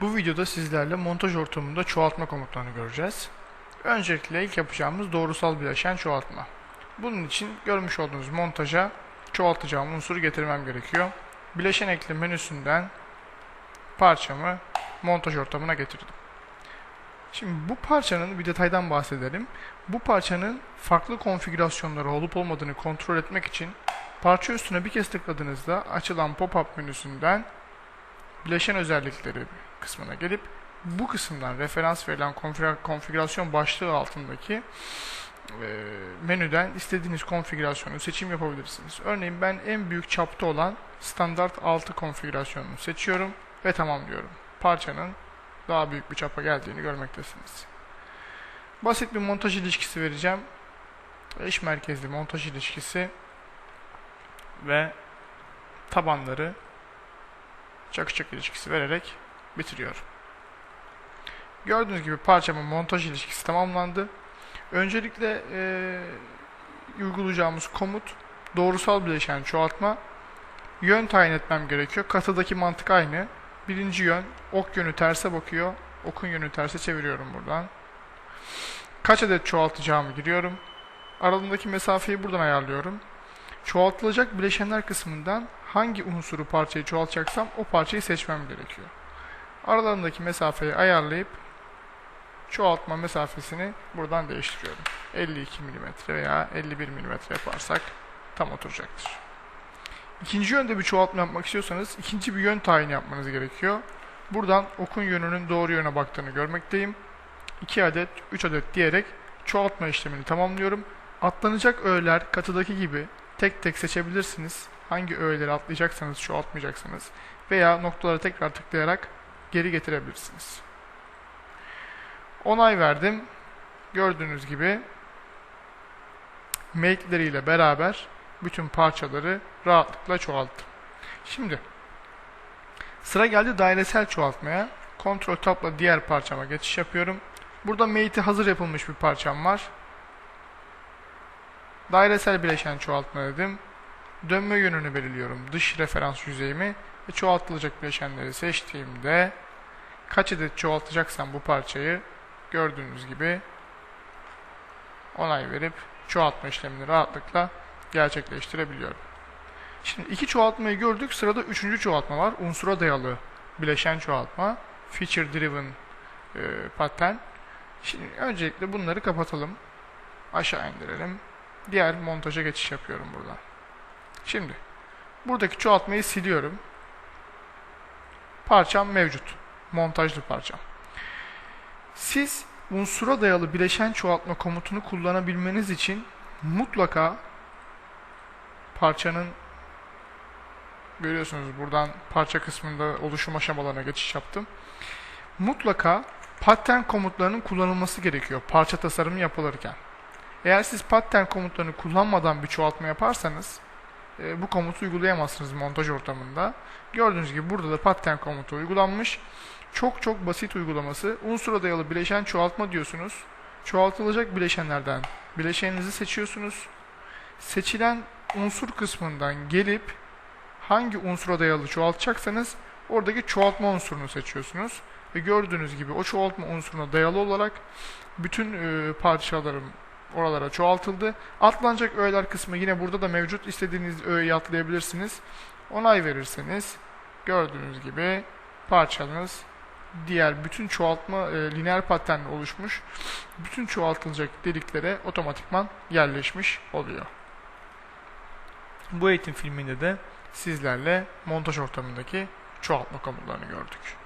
Bu videoda sizlerle montaj ortamında çoğaltma komutlarını göreceğiz. Öncelikle ilk yapacağımız doğrusal bileşen çoğaltma. Bunun için görmüş olduğunuz montaja çoğaltacağım unsuru getirmem gerekiyor. Bileşen ekle menüsünden parçamı montaj ortamına getirdim. Şimdi bu parçanın bir detaydan bahsedelim. Bu parçanın farklı konfigürasyonları olup olmadığını kontrol etmek için parça üstüne bir kez tıkladığınızda açılan pop-up menüsünden bileşen özellikleri kısmına gelip bu kısımdan referans verilen konfigür- konfigürasyon başlığı altındaki e, menüden istediğiniz konfigürasyonu seçim yapabilirsiniz. Örneğin ben en büyük çapta olan standart 6 konfigürasyonunu seçiyorum ve tamam diyorum. Parçanın daha büyük bir çapa geldiğini görmektesiniz. Basit bir montaj ilişkisi vereceğim. Eş merkezli montaj ilişkisi ve tabanları çakı çakı ilişkisi vererek bitiriyorum. Gördüğünüz gibi parçamın montaj ilişkisi tamamlandı. Öncelikle eee, uygulayacağımız komut doğrusal bileşen çoğaltma. Yön tayin etmem gerekiyor. Katıdaki mantık aynı. Birinci yön ok yönü terse bakıyor. Okun yönü terse çeviriyorum buradan. Kaç adet çoğaltacağımı giriyorum. Aralarındaki mesafeyi buradan ayarlıyorum. Çoğaltılacak bileşenler kısmından hangi unsuru parçayı çoğaltacaksam o parçayı seçmem gerekiyor. Aralarındaki mesafeyi ayarlayıp çoğaltma mesafesini buradan değiştiriyorum. 52 mm veya 51 mm yaparsak tam oturacaktır. İkinci yönde bir çoğaltma yapmak istiyorsanız ikinci bir yön tayini yapmanız gerekiyor. Buradan okun yönünün doğru yöne baktığını görmekteyim. 2 adet, 3 adet diyerek çoğaltma işlemini tamamlıyorum. Atlanacak öğeler katıdaki gibi tek tek seçebilirsiniz. Hangi öğeleri atlayacaksanız çoğaltmayacaksınız veya noktalara tekrar tıklayarak geri getirebilirsiniz. Onay verdim. Gördüğünüz gibi make'leriyle beraber bütün parçaları rahatlıkla çoğalttım. Şimdi sıra geldi dairesel çoğaltmaya. Ctrl Tab'la diğer parçama geçiş yapıyorum. Burada mate'i hazır yapılmış bir parçam var. Dairesel bileşen çoğaltma dedim. Dönme yönünü belirliyorum. Dış referans yüzeyimi ve çoğaltılacak bileşenleri seçtiğimde kaç adet çoğaltacaksam bu parçayı gördüğünüz gibi onay verip çoğaltma işlemini rahatlıkla gerçekleştirebiliyorum. Şimdi iki çoğaltmayı gördük. Sırada üçüncü çoğaltma var. Unsura dayalı bileşen çoğaltma. Feature driven e, pattern. Şimdi öncelikle bunları kapatalım. Aşağı indirelim. Diğer montaja geçiş yapıyorum buradan. Şimdi buradaki çoğaltmayı siliyorum. Parçam mevcut. Montajlı parçam. Siz unsura dayalı bileşen çoğaltma komutunu kullanabilmeniz için mutlaka parçanın görüyorsunuz buradan parça kısmında oluşum aşamalarına geçiş yaptım. Mutlaka pattern komutlarının kullanılması gerekiyor parça tasarımı yapılırken. Eğer siz pattern komutlarını kullanmadan bir çoğaltma yaparsanız e, bu komutu uygulayamazsınız montaj ortamında. Gördüğünüz gibi burada da pattern komutu uygulanmış. Çok çok basit uygulaması. Unsura dayalı bileşen çoğaltma diyorsunuz. Çoğaltılacak bileşenlerden bileşeninizi seçiyorsunuz. Seçilen unsur kısmından gelip hangi unsura dayalı çoğaltacaksanız oradaki çoğaltma unsurunu seçiyorsunuz. Ve gördüğünüz gibi o çoğaltma unsuruna dayalı olarak bütün e, parçalarım oralara çoğaltıldı. Atlanacak öğeler kısmı yine burada da mevcut. İstediğiniz öğeyi atlayabilirsiniz. Onay verirseniz gördüğünüz gibi parçanız diğer bütün çoğaltma e, lineer paternle oluşmuş bütün çoğaltılacak deliklere otomatikman yerleşmiş oluyor. Bu eğitim filminde de sizlerle montaj ortamındaki çoğaltma komutlarını gördük.